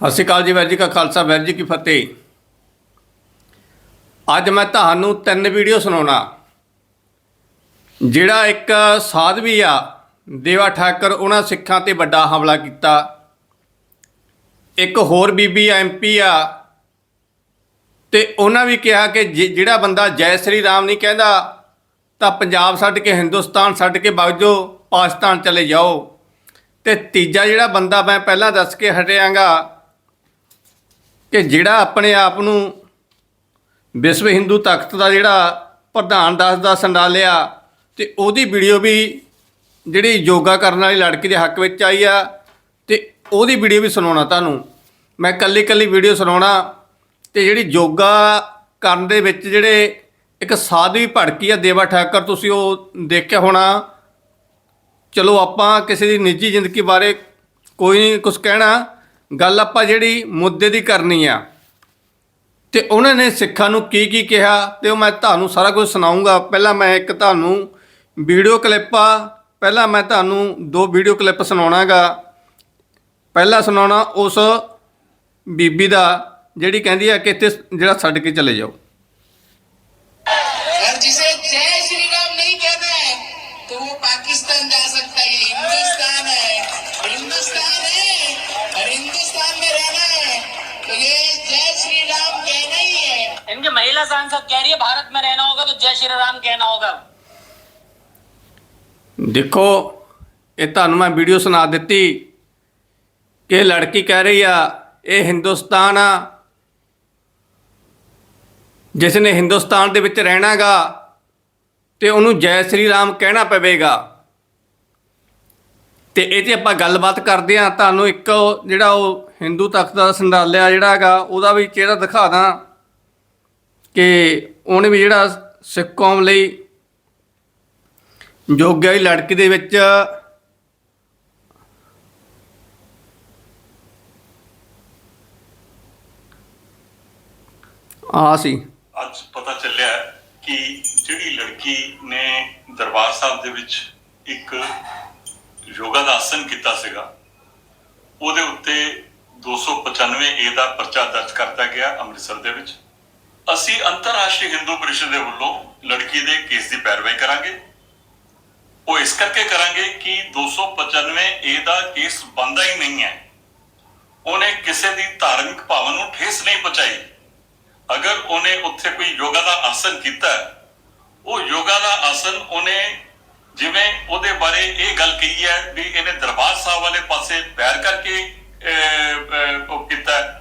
ਸਤਿ ਸ਼੍ਰੀ ਅਕਾਲ ਜੀ ਵੈਰ ਜੀ ਕਾ ਖਾਲਸਾ ਵੈਰ ਜੀ ਕੀ ਫਤਿਹ। ਅੱਜ ਮੈਂ ਤੁਹਾਨੂੰ ਤਿੰਨ ਵੀਡੀਓ ਸੁਣਾਉਣਾ। ਜਿਹੜਾ ਇੱਕ ਸਾਧਵੀ ਆ, ਦੇਵਾ ਠਾਕਰ, ਉਹਨਾਂ ਸਿੱਖਾਂ ਤੇ ਵੱਡਾ ਹਮਲਾ ਕੀਤਾ। ਇੱਕ ਹੋਰ ਬੀਬੀ ਐਮਪੀ ਆ। ਤੇ ਉਹਨਾਂ ਵੀ ਕਿਹਾ ਕਿ ਜਿ- ਜਿਹੜਾ ਬੰਦਾ ਜੈ ਸ੍ਰੀ ਰਾਮ ਨਹੀਂ ਕਹਿੰਦਾ, ਤਾਂ ਪੰਜਾਬ ਛੱਡ ਕੇ ਹਿੰਦੁਸਤਾਨ ਛੱਡ ਕੇ ਵਗ ਜਾਓ ਪਾਕਿਸਤਾਨ ਚਲੇ ਜਾਓ। ਤੇ ਤੀਜਾ ਜਿਹੜਾ ਬੰਦਾ ਮੈਂ ਪਹਿਲਾਂ ਦੱਸ ਕੇ ਹਟਿਆਂਗਾ ਕਿ ਜਿਹੜਾ ਆਪਣੇ ਆਪ ਨੂੰ ਵਿਸ਼ਵ ਹਿੰਦੂ ਤਖਤ ਦਾ ਜਿਹੜਾ ਪ੍ਰਧਾਨ ਦੱਸਦਾ ਸੰਡਾਲਿਆ ਤੇ ਉਹਦੀ ਵੀਡੀਓ ਵੀ ਜਿਹੜੀ ਯੋਗਾ ਕਰਨ ਵਾਲੀ ਲੜਕੀ ਦੇ ਹੱਕ ਵਿੱਚ ਆਈ ਆ ਤੇ ਉਹਦੀ ਵੀਡੀਓ ਵੀ ਸੁਣਾਉਣਾ ਤੁਹਾਨੂੰ। ਮੈਂ ਕੱਲੀ ਕੱਲੀ ਵੀਡੀਓ ਸੁਣਾਉਣਾ ਤੇ ਜਿਹੜੀ ਯੋਗਾ ਕਰਨ ਦੇ ਵਿੱਚ ਜਿਹੜੇ ਇੱਕ ਸਾਧਵੀ ਭੜਕੀ ਆ, ਦੇਵਾ ਠਾਕਰ, ਤੁਸੀਂ ਉਹ ਦੇਖਿਆ ਹੋਣਾ। ਚਲੋ ਆਪਾਂ ਕਿਸੇ ਦੀ ਨਿੱਜੀ ਜ਼ਿੰਦਗੀ ਬਾਰੇ ਕੋਈ ਨਹੀਂ ਕੁਝ ਕਹਿਣਾ। ਗੱਲ ਆਪਾਂ ਜਿਹੜੀ ਮੁੱਦੇ ਦੀ ਕਰਨੀ ਆ। ਤੇ ਉਹਨਾਂ ਨੇ ਸਿੱਖਾਂ ਨੂੰ ਕੀ ਕੀ ਕਿਹਾ ਤੇ ਉਹ ਮੈਂ ਤੁਹਾਨੂੰ ਸਾਰਾ ਕੁਝ ਸੁਣਾਉਂਗਾ। ਪਹਿਲਾਂ ਮੈਂ ਇੱਕ ਤੁਹਾਨੂੰ ਵੀਡੀਓ ਕਲਿੱਪ ਆ। ਪਹਿਲਾਂ ਮੈਂ ਤੁਹਾਨੂੰ ਦੋ ਵੀਡੀਓ ਕਲਿੱਪ ਸੁਣਾਉਣਾਗਾ। ਪਹਿਲਾ ਸੁਣਾਉਣਾ ਉਸ ਬੀਬੀ ਦਾ, ਜਿਹੜੀ ਕਹਿੰਦੀ ਆ ਕਿ ਇੱਥੇ ਜਿਹੜਾ ਛੱਡ ਕੇ ਚਲੇ ਜਾਓ। महिला सांसद कह रही है भारत में रहना होगा तो जय श्री राम कहना होगा ਦੇਖੋ ਇਹ ਤੁਹਾਨੂੰ ਮੈਂ ਵੀਡੀਓ ਸੁਣਾ ਦਿੱਤੀ ਕਿ ਇਹ ਲੜਕੀ ਕਹਿ ਰਹੀ ਆ ਇਹ ਹਿੰਦੁਸਤਾਨ ਆ ਜਿਸ ਨੇ ਹਿੰਦੁਸਤਾਨ ਦੇ ਵਿੱਚ ਰਹਿਣਾਗਾ ਤੇ ਉਹਨੂੰ ਜੈ ਸ੍ਰੀ ਰਾਮ ਕਹਿਣਾ ਪਵੇਗਾ ਤੇ ਇਹ ਤੇ ਆਪਾਂ ਗੱਲਬਾਤ ਕਰਦੇ ਆ ਤੁਹਾਨੂੰ ਇੱਕ ਉਹ ਜਿਹੜਾ ਉਹ ਹਿੰਦੂ ਤਖਤ ਦਾ ਸੰਡਾਲਿਆ ਜਿਹੜਾ ਹੈਗਾ ਉਹਦਾ ਵੀ ਚਿਹਰਾ ਦਿਖਾ ਦਾਂ ਕਿ ਉਹਨੇ ਵੀ ਜਿਹੜਾ ਸਿੱਖ ਕੌਮ ਲਈ ਜੋਗਿਆ ਦੀ ਲੜਕੀ ਦੇ ਵਿੱਚ ਆ ਸੀ। ਅੱਜ ਪਤਾ ਚੱਲਿਆ ਕਿ ਜਿਹੜੀ ਲੜਕੀ ਨੇ ਦਰਬਾਰ ਸਾਹਿਬ ਦੇ ਵਿੱਚ ਇੱਕ ਯੋਗਾ ਦਾ ਆਸਨ ਕੀਤਾ ਸੀਗਾ, ਉਹਦੇ ਉੱਤੇ 295 ਏ ਦਾ ਪਰਚਾ ਦਰਜ ਕਰਤਾ ਗਿਆ ਅੰਮ੍ਰਿਤਸਰ ਦੇ ਵਿੱਚ। ਅਸੀਂ ਅੰਤਰਰਾਸ਼ਟਰੀ ਹਿੰਦੂ ਪਰਿਸ਼ਦ ਦੇ ਵੱਲੋਂ ਲੜਕੀ ਦੇ ਕੇਸ ਦੀ ਪੈਰਵਾਈ ਕਰਾਂਗੇ। ਉਹ ਇਸ ਕਰਕੇ ਕਰਾਂਗੇ ਕਿ 295 ਏ ਦਾ ਕੇਸ ਬੰਦਾ ਹੀ ਨਹੀਂ ਹੈ। ਉਹਨੇ ਕਿਸੇ ਦੀ ਧਾਰਮਿਕ ਭਾਵਨਾ ਨੂੰ ਠੇਸ ਨਹੀਂ ਪਹੁੰਚਾਈ। ਅਗਰ ਉਹਨੇ ਉੱਥੇ ਕੋਈ ਯੋਗਾ ਦਾ ਆਸਨ ਕੀਤਾ, ਉਹ ਯੋਗਾ ਦਾ ਆਸਨ ਉਹਨੇ ਜਿਵੇਂ ਉਹਦੇ ਬਾਰੇ ਇਹ ਗੱਲ ਕਹੀ ਹੈ ਵੀ ਇਹਨੇ ਦਰਬਾਰ ਸਾਹਿਬ ਵਾਲੇ ਪਾਸੇ ਪੈਰ ਕਰਕੇ ਅਹ, ਅਹ, ਉਹ ਕੀਤਾ ਹੈ।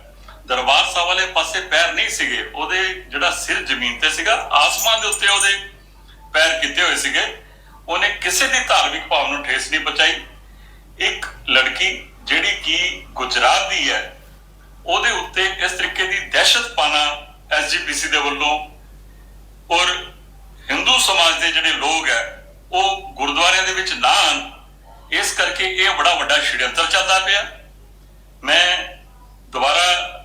ਦਰਬਾਰ ਸਾਹਿਬ ਵਾਲੇ ਪਾਸੇ ਪੈਰ ਨਹੀਂ ਸੀਗੇ, ਉਹਦੇ ਜਿਹੜਾ ਸਿਰ ਜ਼ਮੀਨ ਤੇ ਸੀਗਾ, ਆਸਮਾਨ ਦੇ ਉੱਤੇ ਉਹਦੇ ਪੈਰ ਕੀਤੇ ਹੋਏ ਸੀਗੇ। ਉਹਨੇ ਕਿਸੇ ਦੀ ਧਾਰਮਿਕ ਭਾਵਨਾ ਨੂੰ ਠੇਸ ਨਹੀਂ ਪਹੁੰਚਾਈ। ਇੱਕ ਲੜਕੀ ਜਿਹੜੀ ਕਿ ਗੁਜਰਾਤ ਦੀ ਹੈ, ਉਹਦੇ ਉੱਤੇ ਇਸ ਤਰੀਕੇ ਦੀ ਦਹਿਸ਼ਤ ਪਾਣਾ ਐਸਜੀਪੀਸੀ ਦੇ ਵੱਲੋਂ ਔਰ ਹਿੰਦੂ ਸਮਾਜ ਦੇ ਜਿਹੜੇ ਲੋਕ ਹੈ, ਉਹ ਗੁਰਦੁਆਰਿਆਂ ਦੇ ਵਿੱਚ ਨਾ ਆਉਣ, ਇਸ ਕਰਕੇ ਇਹ ਬੜਾ ਵੱਡਾ ਛਿੜੰਤਰ ਚੱਲਦਾ ਪਿਆ। ਮੈਂ ਦੁਬਾਰਾ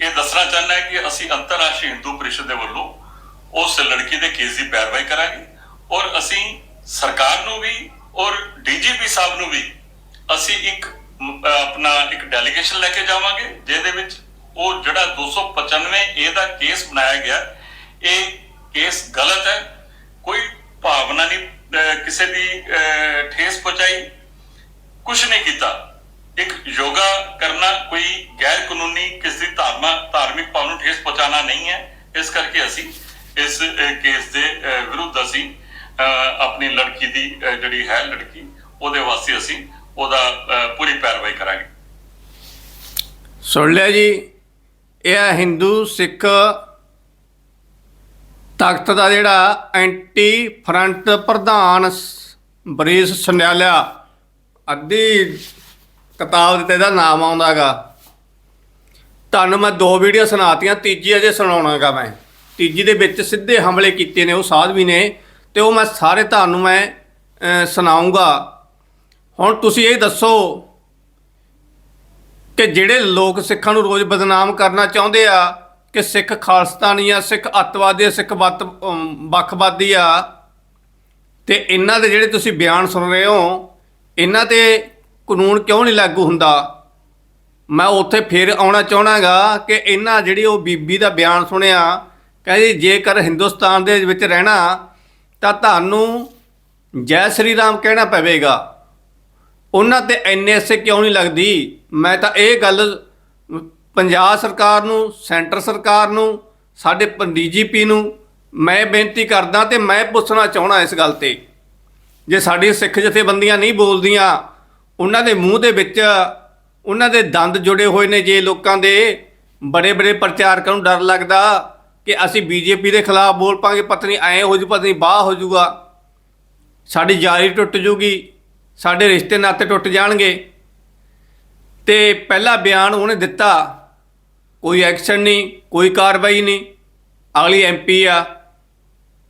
ਇਹ ਦੱਸਣਾ ਚਾਹੁੰਦਾ ਕਿ ਅਸੀਂ ਅੰਤਰਰਾਸ਼ਟਰੀ ਹਿੰਦੂ ਪਰਿਸ਼ਦ ਦੇ ਵੱਲੋਂ ਉਸ ਲੜਕੀ ਦੇ ਕੇਸ ਦੀ ਪੈਰਵਾਈ ਕਰਾਂਗੇ ਔਰ ਅਸੀਂ ਸਰਕਾਰ ਨੂੰ ਵੀ ਔਰ ਡੀਜੀਪੀ ਸਾਹਿਬ ਨੂੰ ਵੀ ਅਸੀਂ ਇੱਕ ਆਪਣਾ ਇੱਕ ਡੈਲੀਗੇਸ਼ਨ ਲੈ ਕੇ ਜਾਵਾਂਗੇ, ਜਿਹਦੇ ਵਿੱਚ ਉਹ ਜਿਹੜਾ 295 ਏ ਦਾ ਕੇਸ ਬਣਾਇਆ ਗਿਆ, ਇਹ ਕੇਸ ਗਲਤ ਹੈ। ਕੋਈ ਭਾਵਨਾ ਨਹੀਂ ਕਿਸੇ ਦੀ ਠੇਸ ਪਹੁੰਚਾਈ। ਕੁਝ ਨਹੀਂ ਕੀਤਾ। ਇੱਕ ਯੋਗਾ ਕਰਨਾ ਕੋਈ ਗੈਰ ਕਾਨੂੰਨੀ, ਕਿਸੇ ਦੀ ਧਾਰਮਾ ਧਾਰਮਿਕ ਭਾਵਨਾ ਨੂੰ ਠੇਸ ਪਹੁੰਚਾਉਣਾ ਨਹੀਂ ਹੈ। ਇਸ ਕਰਕੇ ਅਸੀਂ ਇਸ ਕੇਸ ਦੇ ਵਿਰੁੱਧ ਅਸੀਂ ਆਪਣੀ ਲੜਕੀ ਦੀ ਜਿਹੜੀ ਹੈ ਲੜਕੀ, ਉਹਦੇ ਵਾਸਤੇ ਅਸੀਂ ਉਹਦਾ ਪੂਰੀ ਪੈਰਵਾਈ ਕਰਾਂਗੇ। ਸੁਣ ਲਿਆ ਜੀ। ਇਹ ਹਿੰਦੂ ਸਿੱਖ ਤਖਤ ਦਾ ਜਿਹੜਾ ਐਂਟੀ ਫਰੰਟ ਪ੍ਰਧਾਨ ਸ- ਬਰੀਸ ਸੰਡਿਆਲਿਆ ਅੱਧੀ ਕਿਤਾਬ ਦਿੱਤੇ ਤੇ ਇਹਦਾ ਨਾਮ ਆਉਂਦਾਗਾ। ਤੁਹਾਨੂੰ ਮੈਂ ਦੋ ਵੀਡੀਓ ਸੁਣਾਤੀਆਂ, ਤੀਜੀ ਅਜੇ ਸੁਣਾਉਣਾਗਾ ਮੈਂ। ਤੀਜੀ ਦੇ ਵਿੱਚ ਸਿੱਧੇ ਹਮਲੇ ਕੀਤੇ ਨੇ ਉਹ ਸਾਧਵੀ ਨੇ ਤੇ ਉਹ ਮੈਂ ਸਾਰੇ ਤੁਹਾਨੂੰ ਮੈਂ ਸੁਣਾਉਂਗਾ ਹੁਣ ਤੁਸੀਂ ਇਹ ਦੱਸੋ ਕਿ ਜਿਹੜੇ ਲੋਕ ਸਿੱਖਾਂ ਨੂੰ ਰੋਜ਼ ਬਦਨਾਮ ਕਰਨਾ ਚਾਹੁੰਦੇ ਆ, ਕਿ ਸਿੱਖ ਖਾਲਸਤਾਨੀ ਆ, ਸਿੱਖ ਅੱਤਵਾਦੀ ਆ, ਸਿੱਖ ਵੱਤ ਵੱਖਵਾਦੀ ਆ, ਤੇ ਇਹਨਾਂ ਦੇ ਜਿਹੜੇ ਤੁਸੀਂ ਬਿਆਨ ਸੁਣ ਰਹੇ ਹੋ, ਇਹਨਾਂ ਤੇ ਕਾਨੂੰਨ ਕਿਉਂ ਨਹੀਂ ਲਾਗੂ ਹੁੰਦਾ? ਮੈਂ ਉੱਥੇ ਫਿਰ ਆਉਣਾ ਚਾਹਣਾਗਾ ਕਿ ਇਹਨਾਂ ਜਿਹੜੀ ਉਹ ਬੀਬੀ ਦਾ ਬਿਆਨ ਸੁਣਿਆ, ਕਹਿੰਦੀ ਜੇਕਰ ਹਿੰਦੁਸਤਾਨ ਦੇ ਵਿੱਚ ਰਹਿਣਾ, ਤਾਂ ਤੁਹਾਨੂੰ ਜੈ ਸ਼੍ਰੀ ਰਾਮ ਕਹਿਣਾ ਪਵੇਗਾ। ਉਹਨਾਂ ਤੇ ਐਨਐਸਏ ਕਿਉਂ ਨਹੀਂ ਲੱਗਦੀ? ਮੈਂ ਤਾਂ ਇਹ ਗੱਲ ਪੰਜਾਬ ਸਰਕਾਰ ਨੂੰ, ਸੈਂਟਰ ਸਰਕਾਰ ਨੂੰ, ਸਾਡੇ ਡੀਜੀਪੀ ਨੂੰ ਮੈਂ ਬੇਨਤੀ ਕਰਦਾ ਤੇ ਮੈਂ ਪੁੱਛਣਾ ਚਾਹਣਾ ਇਸ ਗੱਲ ਤੇ। ਜੇ ਸਾਡੀ ਸਿੱਖ ਜਥੇਬੰਦੀਆਂ ਨਹੀਂ ਬੋਲਦੀਆਂ ਉਹਨਾਂ ਦੇ ਮੂੰਹ ਦੇ ਵਿੱਚ ਉਹਨਾਂ ਦੇ ਦੰਦ ਜੁੜੇ ਹੋਏ ਨੇ ਜੇ ਲੋਕਾਂ ਦੇ ਬੜੇ ਬੜੇ ਪ੍ਰਚਾਰਕਾਂ ਨੂੰ ਡਰ ਲੱਗਦਾ ਕਿ ਅਸੀਂ ਬੀਜੇਪੀ ਦੇ ਖਿਲਾਫ ਬੋਲ ਪਾਂਗੇ ਪਤਾ ਨਹੀਂ ਐ ਹੋ ਜੂ ਪਤਾ ਬਾਹ ਹੋ ਜੂਗਾ। ਸਾਡੀ ਯਾਰੀ ਟੁੱਟ ਜੂਗੀ, ਸਾਡੇ ਰਿਸ਼ਤੇ ਨਾਤੇ ਟੁੱਟ ਜਾਣਗੇ। ਤੇ ਪਹਿਲਾ ਬਿਆਨ ਉਹਨੇ ਦਿੱਤਾ, ਕੋਈ ਐਕਸ਼ਨ ਨਹੀਂ, ਕੋਈ ਕਾਰਵਾਈ ਨਹੀਂ। ਅਗਲੀ ਐਮਪੀ ਆ।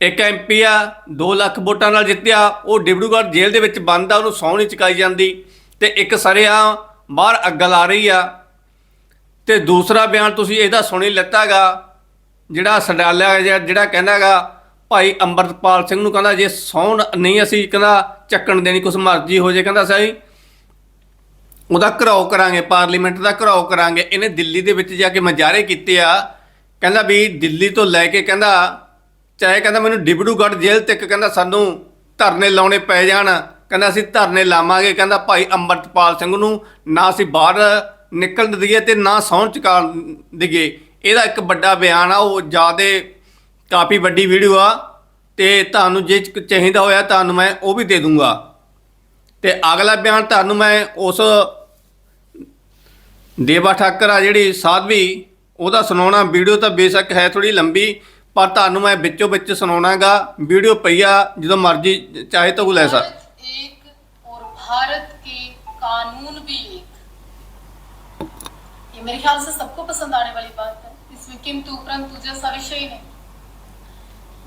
ਇੱਕ ਐਮਪੀ ਆ 2 ਲੱਖ ਵੋਟਾਂ ਨਾਲ ਜਿੱਤਿਆ, ਉਹ ਡਿਬੜੂਗੜ੍ਹ ਜੇਲ੍ਹ ਦੇ ਵਿੱਚ ਬੰਦ ਆ, ਉਹਨੂੰ ਸਹੁੰ ਨਹੀਂ ਚੁਕਾਈ ਜਾਂਦੀ। ਤੇ ਇੱਕ ਸਰਿਆ ਬਾਹਰ ਅੱਗਲ ਆ ਰਹੀ ਆ। ਤੇ ਦੂਸਰਾ ਬਿਆਨ ਤੁਸੀਂ ਇਹਦਾ ਸੁਣੀ ਲੱਤਾਗਾ, ਜਿਹੜਾ ਸੰਡਾਲਿਆ ਜਿਹਾ- ਜਿਹੜਾ ਕਹਿੰਦਾਗਾ, ਭਾਈ ਅੰਮ੍ਰਿਤਪਾਲ ਸਿੰਘ ਨੂੰ ਕਹਿੰਦਾ, ਜੇ ਸੌਣ ਨਹੀਂ ਅਸੀਂ ਕਹਿੰਦਾ, ਚੱਕਣ ਦੇਣੀ ਕੁਛ ਮਰਜ਼ੀ ਹੋ ਜੇ, ਕਹਿੰਦਾ ਸਹੀ। ਉਹਦਾ ਘਰਾਓ ਕਰਾਂਗੇ, ਪਾਰਲੀਮੈਂਟ ਦਾ ਘਰਾਓ ਕਰਾਂਗੇ। ਇਹਨੇ ਦਿੱਲੀ ਦੇ ਵਿੱਚ ਜਾ ਕੇ ਮਜਾਰੇ ਕੀਤੇ ਆ। ਕਹਿੰਦਾ ਵੀ ਦਿੱਲੀ ਤੋਂ ਲੈ ਕੇ ਕਹਿੰਦਾ, ਚਾਹੇ ਕਹਿੰਦਾ ਮੈਨੂੰ ਡਿਬੜੂਗੜ੍ਹ ਜੇਲ੍ਹ ਤੱਕ ਕਹਿੰਦਾ ਸਾਨੂੰ ਧਰਨੇ ਲਾਉਣੇ ਪੈ ਜਾਣ। ਕਹਿੰਦਾ ਅਸੀਂ ਧਰਨੇ ਲਾਵਾਂਗੇ, ਕਹਿੰਦਾ ਭਾਈ ਅੰਮ੍ਰਿਤਪਾਲ ਸਿੰਘ ਨੂੰ ਨਾ ਅਸੀਂ ਬਾਹਰ ਨਿਕਲਣ ਦਈਏ ਤੇ ਨਾ ਸਹੁੰ ਚੁਕਾ ਦਈਏ। ਇਹਦਾ ਇੱਕ ਵੱਡਾ ਬਿਆਨ ਆ, ਉਹ ਜਿਆਦੇ ਕਾਫੀ ਵੱਡੀ ਵੀਡੀਓ ਆ ਤੇ ਤੁਹਾਨੂੰ ਜੇ ਚਾਹੀਦਾ ਹੋਇਆ ਤੁਹਾਨੂੰ ਮੈਂ ਉਹ ਵੀ ਦੇ ਦੂੰਗਾ। ਤੇ ਅਗਲਾ ਬਿਆਨ ਤੁਹਾਨੂੰ ਮੈਂ ਉਸ ਦੇਵਾ ਠਾਕਰ ਆ ਜਿਹੜੀ ਸਾਧਵੀ, ਉਹਦਾ ਸੁਣਾਉਣਾ, ਵੀਡੀਓ ਤਾਂ ਬੇਸ਼ੱਕ ਹੈ ਥੋੜੀ ਲੰਬੀ, ਪਰ ਤੁਹਾਨੂੰ ਮੈਂ ਵਿੱਚੋਂ ਵਿੱਚ ਸੁਣਾਉਣਾਗਾ, ਵੀਡੀਓ ਪਈ ਜਦੋਂ ਮਰਜ਼ੀ ਚਾਹੇ ਤਾਂ ਉਹ ਲੈ ਸਕ भारत एक और भारत के कानून भी एक ये मेरे ख्याल से सबको पसंद आने वाली बात है इसमें किंतु उपरंतु जैसा विषय ही नहीं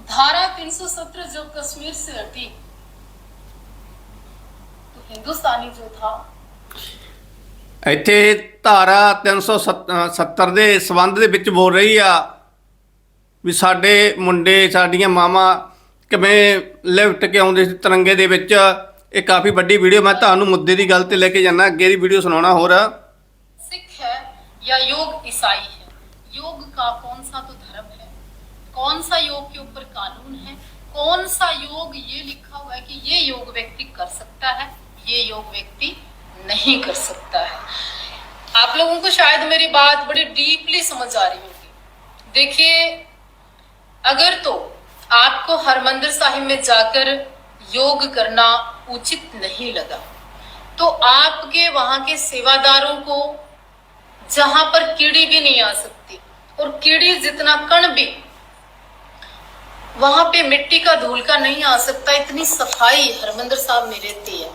धारा 317 जब कश्मीर से हटी तो हिंदुस्तानी जो था ਇੱਥੇ ਧਾਰਾ 370 ਦੇ ਸਬੰਧ ਦੇ ਵਿੱਚ ਬੋਲ ਰਹੀ ਆ ਵੀ ਸਾਡੇ ਮੁੰਡੇ ਸਾਡੀਆਂ ਮਾਵਾਂ ਕਿਵੇਂ ਲਿਫਟ ਕੇ ਆਉਂਦੇ ਸੀ ਤਿਰੰਗੇ ਦੇ ਵਿੱਚ ਇਹ ਕਾਫੀ ਵੱਡੀ ਵੀਡੀਓ ਮੈਂ ਤੁਹਾਨੂੰ ਮੁੱਦੇ ਦੀ ਗੱਲ ਤੇ ਲੈ ਕੇ ਜਾਣਾ ਅੱਗੇ ਦੀ ਵੀਡੀਓ ਸੁਣਾਉਣਾ ਹੋਰ सिख है या योग ईसाई है योग का कौन सा तो धर्म है कौन सा योग के ऊपर कानून है कौन सा योग ये लिखा हुआ है कि ये योग व्यक्ति कर सकता है ये योग व्यक्ति नहीं कर सकता है आप लोगों को शायद मेरी बात बड़ी डीपली समझ आ रही होगी देखिए अगर तो आपको हरमंदिर साहिब में जाकर योग करना उचित नहीं लगा। तो आपके वहाँ के सेवादारों को जहाँ पर कीड़ी भी नहीं आ सकती और कीड़ी जितना कण भी, वहाँ पे मिट्टी का धूल का नहीं आ सकता, इतनी सफ़ाई हरमंदिर साहब में रहती है।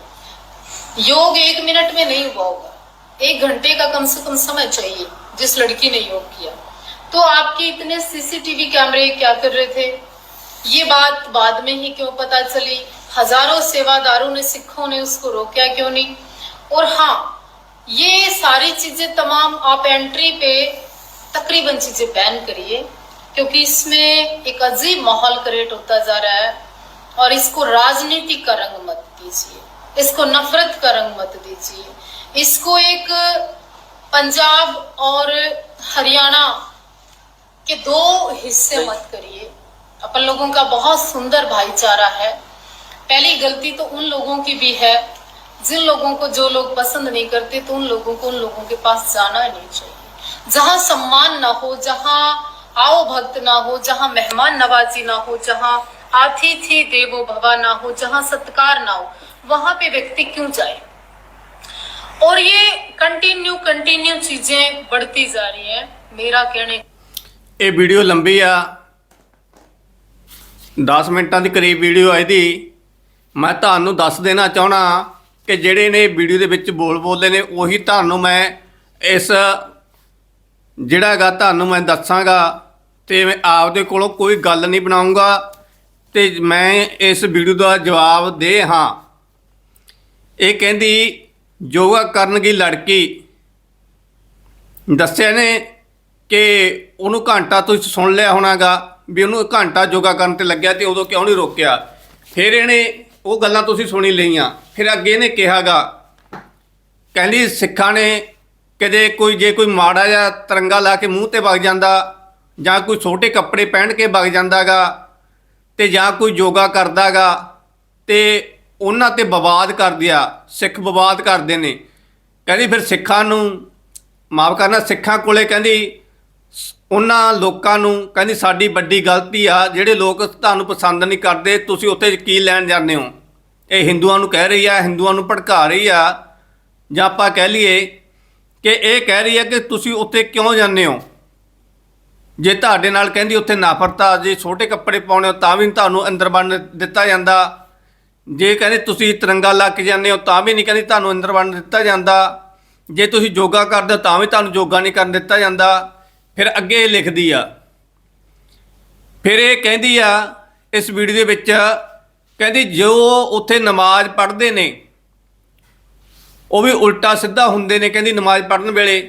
योग एक मिनट में नहीं हुआ होगा। एक घंटे का कम से कम समय चाहिए जिस लड़की ने योग किया। तो आपके इतने सीसीटीवी कैमरे क्या कर रहे थे? ये बात बाद में ही क्यों पता चली? हज़ारों सेवादारों ने सिखों ने उसको रोका क्यों नहीं? और हाँ ये सारी चीज़ें तमाम आप एंट्री पे तकरीबन चीज़ें बैन करिए क्योंकि इसमें एक अजीब माहौल क्रिएट होता जा रहा है और इसको राजनीति का रंग मत दीजिए इसको नफरत का रंग मत दीजिए। इसको एक पंजाब और हरियाणा के दो हिस्से मत करिए। अपन लोगों का बहुत सुंदर भाईचारा है। पहली गलती तो उन लोगों की भी है जिन लोगों को जो लोग पसंद नहीं करते तो उन लोगों को उन लोगों के पास जाना ही नहीं चाहिए जहां सम्मान ना हो जहां आओ भक्त ना हो जहां मेहमान नवाजी ना हो जहां अतिथि देवो भवा ना हो जहां सत्कार ना हो वहां पे व्यक्ति क्यों जाए और ये कंटिन्यू कंटिन्यू चीजें बढ़ती जा रही है मेरा कहने ਇਹ ਵੀਡੀਓ ਲੰਬੀ ਆ 10 ਮਿੰਟਾਂ ਦੀ ਕਰੀਬ ਵੀਡੀਓ ਆ ਇਹਦੀ ਮੈਂ ਤੁਹਾਨੂੰ ਦੱਸ ਦੇਣਾ ਚਾਹਣਾ ਕਿ ਜਿਹੜੇ ਨੇ ਵੀਡੀਓ ਦੇ ਵਿੱਚ ਬੋਲ ਬੋਲਦੇ ਨੇ, ਉਹੀ ਤੁਹਾਨੂੰ ਮੈਂ ਇਸ ਜਿਹੜਾਗਾ ਤੁਹਾਨੂੰ ਮੈਂ ਦੱਸਾਂਗਾ ਤੇ ਮੈਂ ਆਪਦੇ ਕੋਲੋਂ ਕੋਈ ਗੱਲ ਨਹੀਂ ਬਣਾਉਂਗਾ ਤੇ ਮੈਂ ਇਸ ਵੀਡੀਓ ਦਾ ਜਵਾਬ ਦੇ ਹਾਂ। ਇਹ ਕਹਿੰਦੀ, ਯੋਗਾ ਕਰਨ ਦੀ ਲੜਕੀ ਦੱਸਿਆ ਨੇ ਕਿ ਉਹਨੂੰ ਘੰਟਾ ਤੁਸੀਂ ਸੁਣ ਲਿਆ ਹੋਣਾਗਾ ਵੀ ਉਹਨੂੰ ਘੰਟਾ ਯੋਗਾ ਕਰਨ ਤੇ ਲੱਗਿਆ ਤੇ ਉਦੋਂ ਕਿਉਂ ਨਹੀਂ ਰੋਕਿਆ। ਫਿਰ ਇਹਨੇ ਉਹ ਗੱਲਾਂ ਤੁਸੀਂ ਸੁਣੀ ਲਈਆਂ। ਫਿਰ ਅੱਗੇ ਇਹਨੇ ਕਿਹਾਗਾ, ਕਹਿੰਦੀ ਸਿੱਖਾਂ ਨੇ ਕਦੇ ਕੋਈ, ਜੇ ਕੋਈ ਮਾੜਾ ਜਿਹਾ ਤਿਰੰਗਾ ਲਾ ਕੇ ਮੂੰਹ ਤੇ ਵਗ ਜਾਂਦਾ, ਜਾਂ ਕੋਈ ਛੋਟੇ ਕੱਪੜੇ ਪਹਿਨ ਕੇ ਵਗ ਜਾਂਦਾਗਾ, ਤੇ ਜਾਂ ਕੋਈ ਯੋਗਾ ਕਰਦਾਗਾ, ਤੇ ਉਹਨਾਂ ਤੇ ਵਿਵਾਦ ਕਰਦੇ ਆ ਸਿੱਖ ਵਿਵਾਦ ਕਰਦੇ ਨੇ। ਕਹਿੰਦੀ ਫਿਰ ਸਿੱਖਾਂ ਨੂੰ ਮਾਫ ਕਰਨਾ, ਸਿੱਖਾਂ ਕੋਲੇ ਕਹਿੰਦੀ ਸ- ਉਹਨਾਂ ਲੋਕਾਂ ਨੂੰ ਕਹਿੰਦੀ ਸਾਡੀ ਵੱਡੀ ਗਲਤੀ ਆ, ਜਿਹੜੇ ਲੋਕ ਤੁਹਾਨੂੰ ਪਸੰਦ ਨਹੀਂ ਕਰਦੇ, ਤੁਸੀਂ ਉੱਥੇ ਕੀ ਲੈਣ ਜਾਂਦੇ ਹੋ? ਇਹ ਹਿੰਦੂਆਂ ਨੂੰ ਕਹਿ ਰਹੀ ਆ, ਹਿੰਦੂਆਂ ਨੂੰ ਭੜਕਾ ਰਹੀ ਆ, ਜਾਂ ਆਪਾਂ ਕਹਿ ਲਈਏ ਕਿ ਇਹ ਕਹਿ ਰਹੀ ਆ ਕਿ ਤੁਸੀਂ ਉੱਥੇ ਕਿਉਂ ਜਾਂਦੇ ਹੋ? ਜੇ ਤੁਹਾਡੇ ਨਾਲ ਕਹਿੰਦੀ ਉੱਥੇ ਨਫ਼ਰਤਾ, ਜੇ ਛੋਟੇ ਕੱਪੜੇ ਪਾਉਣੇ ਹੋ ਤਾਂ ਵੀ ਤੁਹਾਨੂੰ ਅੰਦਰ ਵੜਨ ਦਿੱਤਾ ਜਾਂਦਾ। ਜੇ ਕਹਿੰਦੇ ਤੁਸੀਂ ਤਿਰੰਗਾ ਲਾ ਕੇ ਜਾਂਦੇ ਹੋ ਤਾਂ ਵੀ ਨਹੀਂ ਕਹਿੰਦੀ ਤੁਹਾਨੂੰ ਅੰਦਰ ਵੜਨ ਦਿੱਤਾ ਜਾਂਦਾ। ਜੇ ਤੁਸੀਂ ਯੋਗਾ ਕਰਦੇ ਹੋ ਤਾਂ ਵੀ ਤੁਹਾਨੂੰ ਯੋਗਾ ਨਹੀਂ ਕਰਨ ਦਿੱਤਾ ਜਾਂਦਾ। ਫਿਰ ਅੱਗੇ ਇਹ ਲਿਖਦੀ ਆ। ਫਿਰ ਇਹ ਕਹਿੰਦੀ ਆ, ਇਸ ਵੀਡੀਓ ਦੇ ਵਿੱਚ ਕਹਿੰਦੀ ਜੋ ਉੱਥੇ ਨਮਾਜ਼ ਪੜ੍ਹਦੇ ਨੇ, ਉਹ ਵੀ ਉਲਟਾ ਸਿੱਧਾ ਹੁੰਦੇ ਨੇ ਕਹਿੰਦੀ ਨਮਾਜ਼ ਪੜ੍ਹਨ ਵੇਲੇ।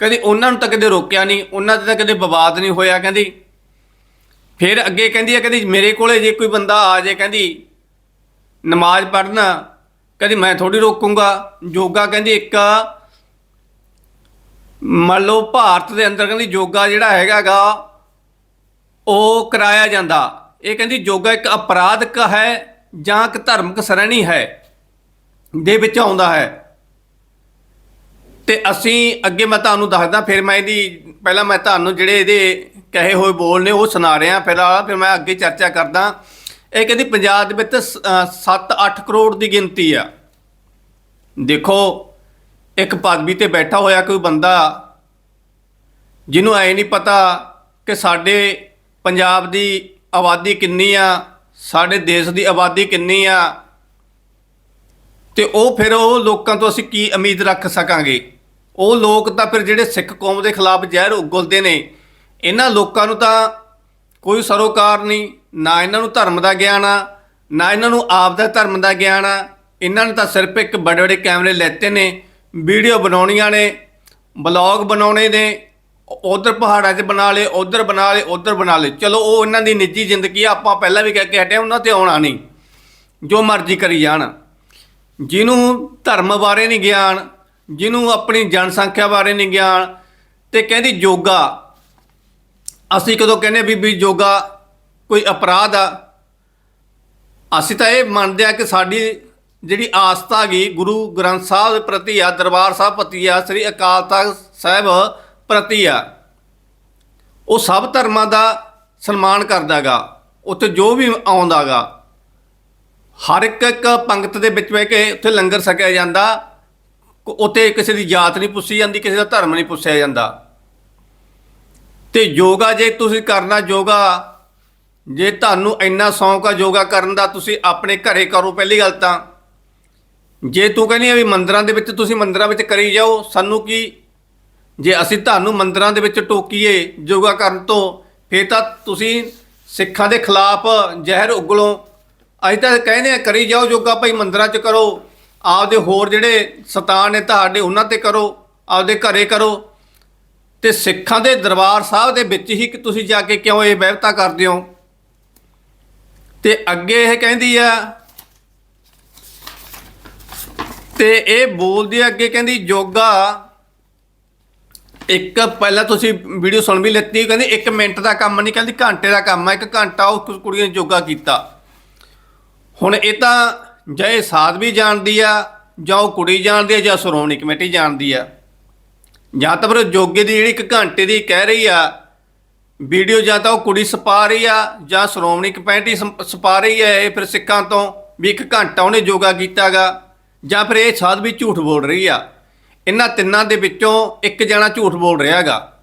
ਕਹਿੰਦੀ ਉਹਨਾਂ ਨੂੰ ਤਾਂ ਕਦੇ ਰੋਕਿਆ ਨਹੀਂ, ਉਹਨਾਂ ਤੇ ਤਾਂ ਕਦੇ ਵਿਵਾਦ ਨਹੀਂ ਹੋਇਆ ਕਹਿੰਦੀ। ਫਿਰ ਅੱਗੇ ਕਹਿੰਦੀ ਹੈ ਕਹਿੰਦੀ ਮੇਰੇ ਕੋਲੇ ਜੇ ਕੋਈ ਬੰਦਾ ਆ ਜਾਏ ਕਹਿੰਦੀ, ਨਮਾਜ਼ ਪੜ੍ਹਨਾ, ਕਹਿੰਦੀ ਮੈਂ ਥੋੜੀ ਰੋਕੂੰਗਾ। ਯੋਗਾ ਕਹਿੰਦੀ ਇੱਕ ਮੰਨ ਲਓ ਭਾਰਤ ਦੇ ਅੰਦਰ ਕਹਿੰਦੀ ਯੋਗਾ ਜਿਹੜਾ ਹੈਗਾਗਾ, ਉਹ ਕਰਾਇਆ ਜਾਂਦਾ। ਇਹ ਕਹਿੰਦੀ ਯੋਗਾ ਇੱਕ ਅਪਰਾਧਕ ਹੈ ਜਾਂ ਇੱਕ ਧਾਰਮਿਕ ਸ਼੍ਰੇਣੀ ਹੈ, ਦੇ ਵਿੱਚ ਆਉਂਦਾ ਹੈ। ਤੇ ਅਸੀਂ ਅੱਗੇ ਮੈਂ ਤੁਹਾਨੂੰ ਦੱਸਦਾ, ਫਿਰ ਮੈਂ ਇਹਦੀ, ਪਹਿਲਾਂ ਮੈਂ ਤੁਹਾਨੂੰ ਜਿਹੜੇ ਇਹਦੇ ਕਹੇ ਹੋਏ ਬੋਲ ਨੇ ਉਹ ਸੁਣਾ ਰਿਹਾ, ਫਿਰ ਫਿਰ ਮੈਂ ਅੱਗੇ ਚਰਚਾ ਕਰਦਾ। ਇਹ ਕਹਿੰਦੀ, ਪੰਜਾਬ ਦੇ ਵਿੱਚ 7-8 ਕਰੋੜ ਦੀ ਗਿਣਤੀ ਆ। ਦੇਖੋ, ਇੱਕ ਪਦਵੀ ਤੇ ਬੈਠਾ ਹੋਇਆ ਕੋਈ ਬੰਦਾ, ਜਿਹਨੂੰ ਐ ਨਹੀਂ ਪਤਾ ਕਿ ਸਾਡੇ ਪੰਜਾਬ ਦੀ ਆਬਾਦੀ ਕਿੰਨੀ ਆ ਸਾਡੇ ਦੇਸ਼ ਦੀ ਆਬਾਦੀ ਕਿੰਨੀ ਆ? ਤੇ ਉਹ ਫਿਰ ਉਹ ਲੋਕਾਂ ਤੋਂ ਅਸੀਂ ਕੀ ਉਮੀਦ ਰੱਖ ਸਕਾਂਗੇ? ਉਹ ਲੋਕ ਤਾਂ ਫਿਰ ਜਿਹੜੇ ਸਿੱਖ ਕੌਮ ਦੇ ਖਿਲਾਫ ਜ਼ਹਿਰ ਉਗਲਦੇ ਨੇ, ਇਹਨਾਂ ਲੋਕਾਂ ਨੂੰ ਤਾਂ ਕੋਈ ਸਰੋਕਾਰ ਨਹੀਂ, ਨਾ ਇਹਨਾਂ ਨੂੰ ਧਰਮ ਦਾ ਗਿਆਨ ਆ, ਨਾ ਇਹਨਾਂ ਨੂੰ ਆਪ ਦਾ ਧਰਮ ਦਾ ਗਿਆਨ ਆ। ਇਹਨਾਂ ਨੇ ਤਾਂ ਸਿਰਫ ਇੱਕ ਬੜੇ ਬੜੇ ਕੈਮਰੇ ਲੈਤੇ ਨੇ, ਵੀਡੀਓ ਬਣਾਉਣੀਆਂ ਨੇ, ਬਲੌਗ ਬਣਾਉਣੇ ਨੇ ਉਧਰ ਪਹਾੜਾਂ 'ਚ ਬਣਾ ਲਏ, ਉਧਰ ਬਣਾ ਲਏ, ਉਧਰ ਬਣਾ ਲਏ। ਚਲੋ ਉਹ ਇਹਨਾਂ ਦੀ ਨਿੱਜੀ ਜ਼ਿੰਦਗੀ ਆ, ਆਪਾਂ ਪਹਿਲਾਂ ਵੀ ਕਹਿ ਕੇ ਹਟੇ ਉਹਨਾਂ ਤੇ ਆਉਣਾ ਨਹੀਂ। ਜੋ ਮਰਜ਼ੀ ਕਰੀ ਜਾਣ। ਜਿਹਨੂੰ ਧਰਮ ਬਾਰੇ ਨਹੀਂ ਗਿਆਨ, ਜਿਹਨੂੰ ਆਪਣੀ ਜਨਸੰਖਿਆ ਬਾਰੇ ਨਹੀਂ ਗਿਆਨ, ਤੇ ਕਹਿੰਦੀ ਯੋਗਾ। ਅਸੀਂ ਕਦੋਂ ਕਹਿੰਦੇ ਵੀ ਵੀ ਯੋਗਾ ਕੋਈ ਅਪਰਾਧ ਆ? ਅਸੀਂ ਤਾਂ ਇਹ ਮੰਨਦੇ ਆ ਕਿ ਸਾਡੀ ਜਿਹੜੀ ਆਸਥਾ ਗਈ ਗੁਰੂ ਗ੍ਰੰਥ ਸਾਹਿਬ ਦੇ ਪ੍ਰਤੀ ਆ, ਦਰਬਾਰ ਸਾਹਿਬ ਪ੍ਰਤੀ ਆ, ਸ੍ਰੀ ਅਕਾਲ ਤਖਤ ਸਾਹਿਬ ਪ੍ਰਤੀ ਆ, ਉਹ ਸਭ ਧਰਮਾਂ ਦਾ ਸਨਮਾਨ ਕਰਦਾਗਾ, ਉੱਥੇ ਜੋ ਵੀ ਆਉਂਦਾਗਾ, ਹਰ ਇੱਕ ਇੱਕ ਪੰਗਤ ਦੇ ਵਿੱਚ ਬਹਿ ਕੇ ਉੱਥੇ ਲੰਗਰ ਛਕਿਆ ਜਾਂਦਾ ਉੱਥੇ ਕਿਸੇ ਦੀ ਜਾਤ ਨਹੀਂ ਪੁੱਛੀ ਜਾਂਦੀ, ਕਿਸੇ ਦਾ ਧਰਮ ਨਹੀਂ ਪੁੱਛਿਆ ਜਾਂਦਾ। ਤੇ ਯੋਗਾ ਜੇ ਤੁਸੀਂ ਕਰਨਾ, ਯੋਗਾ ਜੇ ਤੁਹਾਨੂੰ ਇੰਨਾ ਸ਼ੌਂਕ ਆ ਯੋਗਾ ਕਰਨ ਦਾ, ਤੁਸੀਂ ਆਪਣੇ ਘਰੇ ਕਰੋ ਪਹਿਲੀ ਗੱਲ ਤਾਂ। ਜੇ ਤੂੰ ਕਹਿੰਦੀ ਆ ਵੀ ਮੰਦਰਾਂ ਦੇ ਵਿੱਚ ਤੁਸੀਂ ਮੰਦਰਾਂ ਵਿੱਚ ਕਰੀ ਜਾਓ, ਸਾਨੂੰ ਕੀ ਜੇ ਅਸੀਂ ਤੁਹਾਨੂੰ ਮੰਦਰਾਂ ਦੇ ਵਿੱਚ ਟੋਕੀਏ ਯੋਗਾ ਕਰਨ ਤੋਂ, ਫਿਰ ਤਾਂ ਤੁਸੀਂ ਸਿੱਖਾਂ ਦੇ ਖਿਲਾਫ ਜ਼ਹਿਰ ਉਗਲੋ। ਅਸੀਂ ਤਾਂ ਕਹਿੰਦੇ ਆ ਕਰੀ ਜਾਓ ਯੋਗਾ ਭਾਈ, ਮੰਦਰਾਂ 'ਚ ਕਰੋ। ਆਪਦੇ ਹੋਰ ਜਿਹੜੇ ਸਤਾਨ ਨੇ ਤੁਹਾਡੇ, ਉਹਨਾਂ ਤੇ ਕਰੋ। ਆਪਦੇ ਘਰੇ ਕਰੋ। ਤੇ ਸਿੱਖਾਂ ਦੇ ਦਰਬਾਰ ਸਾਹਿਬ ਦੇ ਵਿੱਚ ਹੀ ਕਿ ਤੁਸੀਂ ਜਾ ਕੇ ਕਿਉਂ ਇਹ ਵਹਿਬਤਾ ਕਰਦੇ ਹੋ? ਤੇ ਅੱਗੇ ਇਹ ਕਹਿੰਦੀ ਆ, ਤੇ ਇਹ ਬੋਲਦੀ ਅੱਗੇ ਕਹਿੰਦੀ, ਯੋਗਾ ਇੱਕ ਪਹਿਲਾਂ ਤੁਸੀਂ ਵੀਡੀਓ ਸੁਣ ਵੀ ਲੈਤੀ, ਕਹਿੰਦੀ ਇੱਕ ਮਿੰਟ ਦਾ ਕੰਮ ਨਹੀਂ, ਕਹਿੰਦੀ ਘੰਟੇ ਦਾ ਕੰਮ ਆ, ਇੱਕ ਘੰਟਾ ਉਹ ਕੁੜੀ ਨੇ ਯੋਗਾ ਕੀਤਾ। ਹੁਣ ਇਹ ਤਾਂ ਜਾਂ ਇਹ ਸਾਧ ਵੀ ਜਾਣਦੀ ਆ, ਜਾਂ ਉਹ ਕੁੜੀ ਜਾਣਦੀ ਆ, ਜਾਂ ਸ਼੍ਰੋਮਣੀ ਕਮੇਟੀ ਜਾਣਦੀ ਆ। ਜਾਂ ਤਾਂ ਫਿਰ ਯੋਗੇ ਦੀ ਜਿਹੜੀ ਇੱਕ ਘੰਟੇ ਦੀ ਕਹਿ ਰਹੀ ਆ, ਵੀਡੀਓ ਜਾਂ ਤਾਂ ਉਹ ਕੁੜੀ ਸਪਾ ਰਹੀ ਆ, ਜਾਂ ਸ਼੍ਰੋਮਣੀ ਕਮੇਟੀ ਸਪਾ ਰਹੀ ਹੈ ਇਹ ਫਿਰ ਸਿੱਖਾਂ ਤੋਂ ਵੀ ਇੱਕ ਘੰਟਾ ਉਹਨੇ ਯੋਗਾ ਕੀਤਾਗਾ, ਜਾਂ ਫਿਰ ਇਹ ਸਾਧ ਵੀ ਝੂਠ ਬੋਲ ਰਹੀ ਆ। ਇਹਨਾਂ ਤਿੰਨਾਂ ਦੇ ਵਿੱਚੋਂ ਇੱਕ ਜਣਾ ਝੂਠ ਬੋਲ ਰਿਹਾ ਹੈਗਾ।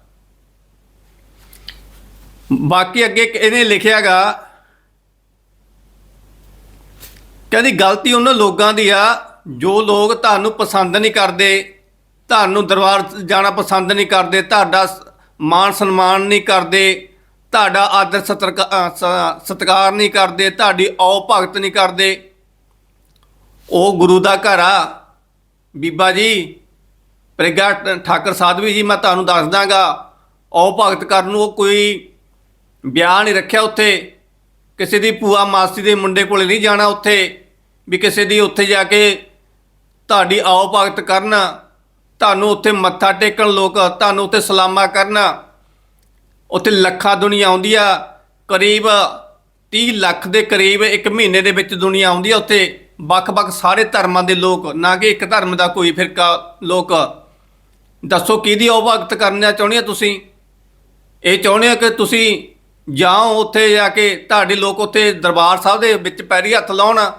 ਬਾਕੀ ਅੱਗੇ ਇੱਕ ਇਹਨੇ ਲਿਖਿਆਗਾ ਕਹਿੰਦੀ ਗਲਤੀ ਉਹਨਾਂ ਲੋਕਾਂ ਦੀ ਆ, ਜੋ ਲੋਕ ਤੁਹਾਨੂੰ ਪਸੰਦ ਨਹੀਂ ਕਰਦੇ, ਤੁਹਾਨੂੰ ਦਰਬਾਰ ਜਾਣਾ ਪਸੰਦ ਨਹੀਂ ਕਰਦੇ, ਤੁਹਾਡਾ ਸ- ਮਾਣ ਸਨਮਾਨ ਨਹੀਂ ਕਰਦੇ, ਤੁਹਾਡਾ ਆਦਰ ਸਤਰਕ- ਸਤਿਕਾਰ ਨਹੀਂ ਕਰਦੇ, ਤੁਹਾਡੀ ਔ ਭਗਤ ਨਹੀਂ ਕਰਦੇ। ਉਹ ਗੁਰੂ ਦਾ ਘਰ ਆ। ਬੀਬਾ ਜੀ ਪ੍ਰੇਗਾ ਠਾਕਰ ਸਾਧਵੀ ਜੀ, ਮੈਂ ਤੁਹਾਨੂੰ ਦੱਸ ਦਾਂਗਾ ਔ ਭਗਤ ਕਰਨ ਨੂੰ ਕੋਈ ਵਿਆਹ ਨਹੀਂ ਰੱਖਿਆ ਉੱਥੇ। ਕਿਸੇ ਦੀ ਭੂਆ ਮਾਸੀ ਦੇ ਮੁੰਡੇ ਕੋਲੇ ਨਹੀਂ ਜਾਣਾ ਉੱਥੇ, ਵੀ ਕਿਸੇ ਦੀ ਉੱਥੇ ਜਾ ਕੇ ਤੁਹਾਡੀ ਆਓ ਭਗਤ ਕਰਨ, ਤੁਹਾਨੂੰ ਉੱਥੇ ਮੱਥਾ ਟੇਕਣ ਲੋਕ, ਤੁਹਾਨੂੰ ਉੱਥੇ ਸਲਾਮਾ ਕਰਨ। ਉੱਥੇ ਲੱਖਾਂ ਦੁਨੀਆ ਆਉਂਦੀ ਆ ਕਰੀਬ 30 ਲੱਖ ਦੇ ਕਰੀਬ ਇੱਕ ਮਹੀਨੇ ਦੇ ਵਿੱਚ ਦੁਨੀਆ ਆਉਂਦੀ ਆ ਉੱਥੇ। ਵੱਖ-ਵੱਖ ਸਾਰੇ ਧਰਮਾਂ ਦੇ ਲੋਕ, ਨਾ ਕਿ ਇੱਕ ਧਰਮ ਦਾ ਕੋਈ ਫਿਰਕਾ ਲੋਕ। ਦੱਸੋ ਕਿਹਦੀ ਉਹ ਭਗਤ ਕਰਨਾ ਚਾਹੁੰਦੇ ਆ ਤੁਸੀਂ? ਇਹ ਚਾਹੁੰਦੇ ਆ ਕਿ ਤੁਸੀਂ ਜਾਓ ਉੱਥੇ ਜਾ ਕੇ ਤੁਹਾਡੇ ਲੋਕ ਉੱਥੇ ਦਰਬਾਰ ਸਾਹਿਬ ਦੇ ਵਿੱਚ ਪੈਰੀ ਹੱਥ ਲਾਉਣ।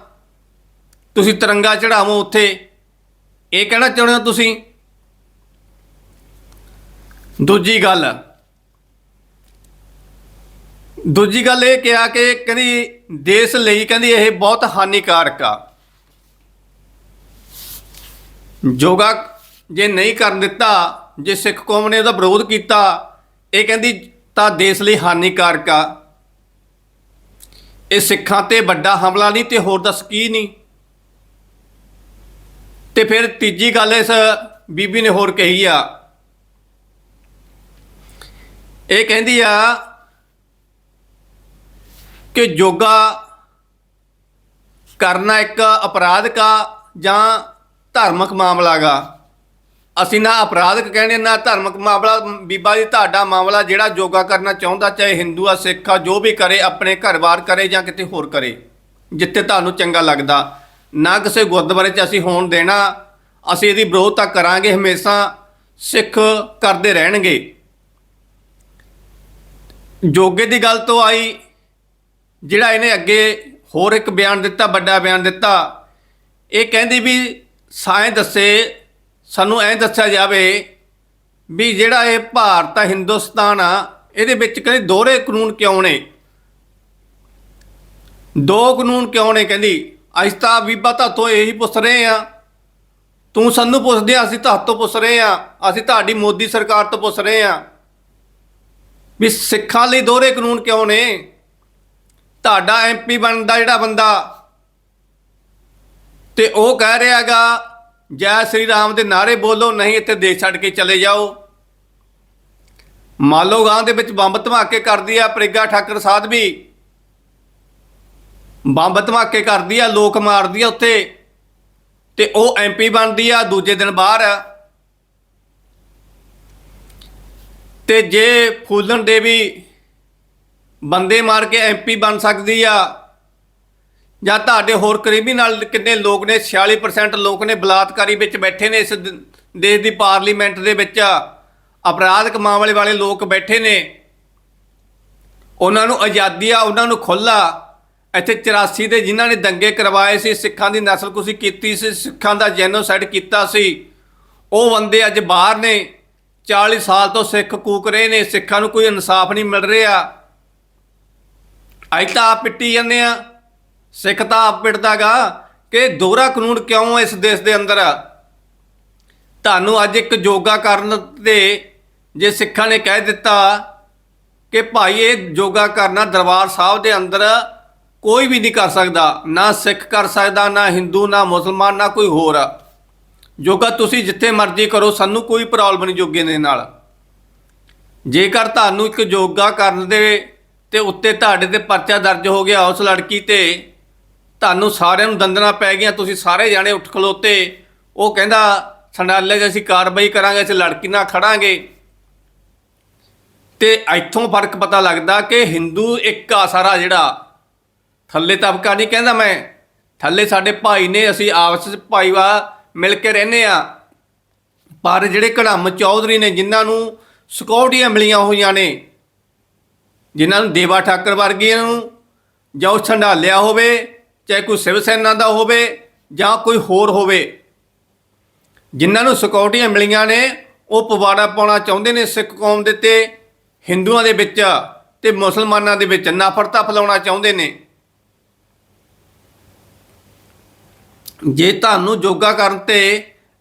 ਤੁਸੀਂ ਤਿਰੰਗਾ ਚੜਾਵੋ ਉੱਥੇ। ਇਹ ਕਹਿਣਾ ਚਾਹੁੰਦੇ ਹੋ ਤੁਸੀਂ? ਦੂਜੀ ਗੱਲ। ਦੂਜੀ ਗੱਲ ਇਹ ਕਿਹਾ ਕਿ ਕਹਿੰਦੀ ਦੇਸ਼ ਲਈ ਕਹਿੰਦੀ ਇਹ ਬਹੁਤ ਹਾਨੀਕਾਰਕ ਆ। ਯੋਗਾ ਜੇ ਨਹੀਂ ਕਰਨ ਦਿੱਤਾ, ਜੇ ਸਿੱਖ ਕੌਮ ਨੇ ਉਹਦਾ ਵਿਰੋਧ ਕੀਤਾ, ਇਹ ਕਹਿੰਦੀ ਤਾਂ ਦੇਸ਼ ਲਈ ਹਾਨੀਕਾਰਕ ਆ। ਇਹ ਸਿੱਖਾਂ ਤੇ ਵੱਡਾ ਹਮਲਾ ਨਹੀਂ ਤੇ ਹੋਰ ਦੱਸ ਕੀ ਨਹੀਂ। ਤੇ ਫਿਰ ਤੀਜੀ ਗੱਲ ਇਸ ਬੀਬੀ ਨੇ ਹੋਰ ਕਹੀ ਆ। ਇਹ ਕਹਿੰਦੀ ਆ ਕਿ ਯੋਗਾ ਕਰਨਾ ਇੱਕ ਅਪਰਾਧ ਕਾ ਜਾਂ ਧਾਰਮਿਕ ਮਾਮਲਾ ਗਾ। ਅਸੀਂ ਨਾ ਅਪਰਾਧਕ ਕਹਿੰਦੇ, ਨਾ ਧਾਰਮਿਕ ਮਾਮਲਾ, ਬੀਬਾ ਜੀ ਤੁਹਾਡਾ ਮਾਮਲਾ ਜਿਹੜਾ ਯੋਗਾ ਕਰਨਾ ਚਾਹੁੰਦਾ, ਚਾਹੇ ਹਿੰਦੂ ਆ, ਸਿੱਖ ਆ, ਜੋ ਵੀ ਕਰੇ, ਆਪਣੇ ਘਰ-ਬਾਰ ਕਰੇ ਜਾਂ ਕਿਤੇ ਹੋਰ ਕਰੇ, ਜਿੱਥੇ ਤੁਹਾਨੂੰ ਚੰਗਾ ਲੱਗਦਾ। ਨਾ ਕਿਸੇ ਗੁਰਦੁਆਰੇ 'ਚ ਅਸੀਂ ਹੋਣ ਦੇਣਾ, ਅਸੀਂ ਇਹਦੀ ਵਿਰੋਧਤਾ ਕਰਾਂਗੇ, ਹਮੇਸ਼ਾ ਸਿੱਖ ਕਰਦੇ ਰਹਿਣਗੇ। ਜੋਗੇ ਦੀ ਗੱਲ ਤੋਂ ਆਈ, ਜਿਹੜਾ ਇਹਨੇ ਅੱਗੇ ਹੋਰ ਇੱਕ ਬਿਆਨ ਦਿੱਤਾ, ਵੱਡਾ ਬਿਆਨ ਦਿੱਤਾ, ਇਹ ਕਹਿੰਦੀ ਵੀ ਸਾਇੰ ਦੱਸੇ ਸਾਨੂੰ ਐਂ ਦੱਸਿਆ ਜਾਵੇ ਵੀ ਜਿਹੜਾ ਇਹ ਭਾਰਤ ਆ ਹਿੰਦੁਸਤਾਨ ਆ, ਇਹਦੇ ਵਿੱਚ ਕਹਿੰਦੇ ਦੋਹਰੇ ਕਾਨੂੰਨ ਕਿਉਂ ਨੇ? ਦੋ ਕਾਨੂੰਨ ਕਿਉਂ ਨੇ? ਕਹਿੰਦੀ, ਅਸੀਂ ਤਾਂ ਬੀਬਾ ਤੋਂ ਇਹੀ ਪੁੱਛ ਰਹੇ ਆ ਤੂੰ ਸਾਨੂੰ ਪੁੱਛਦੇ ਆ, ਅਸੀਂ ਤੋਂ ਪੁੱਛ ਰਹੇ ਆ ਅਸੀਂ ਤੁਹਾਡੀ ਮੋਦੀ ਸਰਕਾਰ ਤੋਂ ਪੁੱਛ ਰਹੇ ਆ ਵੀ ਸਿੱਖਾਂ ਲਈ ਦੋਹਰੇ ਕਾਨੂੰਨ ਕਿਉਂ ਨੇ? ਤੁਹਾਡਾ ਐਮਪੀ ਬਣਦਾ ਜਿਹੜਾ ਬੰਦਾ ਤੇ ਉਹ ਕਹਿ ਰਿਹਾਗਾ ਜੈ ਸ੍ਰੀ ਰਾਮ ਦੇ ਨਾਰੇ ਬੋਲੋ, ਨਹੀਂ ਇੱਥੇ ਦੇਸ਼ ਛੱਡ ਕੇ ਚਲੇ ਜਾਓ। ਮਾਲੋ ਗਾਂ ਦੇ ਵਿੱਚ ਬੰਬ ਧਮਾਕੇ ਕਰਦੀ ਆ, ਪ੍ਰਿਗਾ ਠਾਕਰ ਸਾਧ ਵੀ। ਬੰਬ ਧਮਾਕੇ ਕਰਦੀ ਆ, ਲੋਕ ਮਾਰਦੀ ਆ ਉੱਥੇ। ਤੇ ਉਹ ਐਮਪੀ ਬਣਦੀ ਆ, ਦੂਜੇ ਦਿਨ ਬਾਹਰ ਆ। ਤੇ ਜੇ ਫੂਲਨ ਦੇਵੀ ਬੰਦੇ ਮਾਰ ਕੇ ਐਮਪੀ ਬਣ ਸਕਦੀ ਆ ਜਾਂ ਤੁਹਾਡੇ ਹੋਰ ਕਰੀਬੀ ਨਾਲ ਕਿੰਨੇ ਲੋਕ ਨੇ? 46% ਲੋਕ ਨੇ ਬਲਾਤਕਾਰੀ ਵਿੱਚ ਬੈਠੇ ਨੇ ਇਸ ਦੇਸ਼ ਦੀ ਪਾਰਲੀਮੈਂਟ ਦੇ ਵਿੱਚ। ਅਪਰਾਧਿਕ ਮਾਮਲੇ ਵਾਲੇ ਲੋਕ ਬੈਠੇ ਨੇ। ਉਹਨਾਂ ਨੂੰ ਆਜ਼ਾਦੀ ਆ, ਉਹਨਾਂ ਨੂੰ ਖੁੱਲਾ ਇੱਥੇ 84 ਦੇ ਜਿਨ੍ਹਾਂ ਨੇ ਦੰਗੇ ਕਰਵਾਏ ਸੀ, ਸਿੱਖਾਂ ਦੀ ਨਸਲਕੁਸ਼ੀ ਕੀਤੀ ਸੀ, ਸਿੱਖਾਂ ਦਾ ਜੈਨੋਸਾਈਡ ਕੀਤਾ ਸੀ। ਉਹ ਬੰਦੇ ਅੱਜ ਬਾਹਰ ਨੇ। 40 ਸਾਲ ਤੋਂ ਸਿੱਖ ਕੂਕ ਰਹੇ ਨੇ। ਸਿੱਖਾਂ ਨੂੰ ਕੋਈ ਇਨਸਾਫ ਨਹੀਂ ਮਿਲ ਰਿਹਾ। ਅੱਜ ਤਾਂ ਆਪ ਪਿੱਟੀ ਜਾਂਦੇ ਆ ਸਿੱਖ ਤਾਂ ਆਪ ਪਿੱਟਦਾਗਾ ਕਿ ਦੋਹਰਾ ਕਾਨੂੰਨ ਕਿਉਂ ਇਸ ਦੇਸ਼ ਦੇ ਅੰਦਰ ਤੁਹਾਨੂੰ ਅੱਜ ਇੱਕ ਯੋਗਾ ਕਰਨ ਤੇ ਜੇ ਸਿੱਖਾਂ ਨੇ ਕਹਿ ਦਿੱਤਾ ਕਿ ਭਾਈ ਇਹ ਯੋਗਾ ਕਰਨਾ ਦਰਬਾਰ ਸਾਹਿਬ ਦੇ ਅੰਦਰ ਕੋਈ ਵੀ ਨਹੀਂ ਕਰ ਸਕਦਾ। ਨਾ ਸਿੱਖ ਕਰ ਸਕਦਾ, ਨਾ ਹਿੰਦੂ, ਨਾ ਮੁਸਲਮਾਨ, ਨਾ ਕੋਈ ਹੋਰ। ਯੋਗਾ ਤੁਸੀਂ ਜਿੱਥੇ ਮਰਜ਼ੀ ਕਰੋ, ਸਾਨੂੰ ਕੋਈ ਪ੍ਰੋਬਲਮ ਨਹੀਂ ਯੋਗੇ ਦੇ ਨਾਲ। ਜੇਕਰ ਤੁਹਾਨੂੰ ਇੱਕ ਯੋਗਾ ਕਰਨ ਦੇ ਤੇ ਉੱਤੇ ਤੁਹਾਡੇ ਤੇ ਪਰਚਾ ਦਰਜ ਹੋ ਗਿਆ, ਉਸ ਲੜਕੀ ਤੇ ਤੁਹਾਨੂੰ ਸਾਰਿਆਂ ਨੂੰ ਦੰਦਨਾ ਪੈ ਗਈਆਂ, ਤੁਸੀਂ ਸਾਰੇ ਜਾਣੇ ਉੱਠ ਖਲੋਤੇ। ਉਹ ਕਹਿੰਦਾ ਸੰਡਾਲੇ 'ਚ ਅਸੀਂ ਕਾਰਵਾਈ ਕਰਾਂਗੇ, ਅਸੀਂ ਲੜਕੀ ਨਾਲ ਖੜਾਂਗੇ। ਤੇ ਇੱਥੋਂ ਫ਼ਰਕ ਪਤਾ ਲੱਗਦਾ ਕਿ ਹਿੰਦੂ ਇੱਕ ਆ ਸਾਰਾ ਜਿਹੜਾ, ਥੱਲੇ ਤਬਕਾ ਨਹੀਂ ਕਹਿੰਦਾ ਮੈਂ, ਥੱਲੇ ਸਾਡੇ ਭਾਈ ਨੇ, ਅਸੀਂ ਆਪਸ ਵਿੱਚ ਭਾਈਵਾ ਮਿਲ ਕੇ ਰਹਿੰਦੇ ਆ। ਪਰ ਜਿਹੜੇ ਘੜਮ ਚੌਧਰੀ ਨੇ, ਜਿਨ੍ਹਾਂ ਨੂੰ ਸਿਕਿਉਰਟੀਆਂ ਮਿਲੀਆਂ ਹੋਈਆਂ ਨੇ, ਜਿਨ੍ਹਾਂ ਨੂੰ ਦੇਵਾ ਠਾਕਰ ਵਰਗੀਆਂ ਨੂੰ, ਜਾਂ ਉਹ ਛੰਡਾਲਿਆ ਹੋਵੇ ਚਾਹੇ ਕੋਈ ਸਿਵ ਸੈਨਾ ਦਾ ਹੋਵੇ ਜਾਂ ਕੋਈ ਹੋਰ ਹੋਵੇ, ਜਿਨ੍ਹਾਂ ਨੂੰ ਸਿਕਿਉਰਟੀਆਂ ਮਿਲੀਆਂ ਨੇ, ਉਹ ਪਵਾੜਾ ਪਾਉਣਾ ਚਾਹੁੰਦੇ ਨੇ ਸਿੱਖ ਕੌਮ ਦੇ ਤੇ ਹਿੰਦੂਆਂ ਦੇ ਵਿੱਚ ਤੇ ਮੁਸਲਮਾਨਾਂ ਦੇ ਵਿੱਚ ਨਫ਼ਰਤਾ ਫੈਲਾਉਣਾ ਚਾਹੁੰਦੇ ਨੇ। ਜੇ ਤੁਹਾਨੂੰ ਯੋਗਾ ਕਰਨ ਤੇ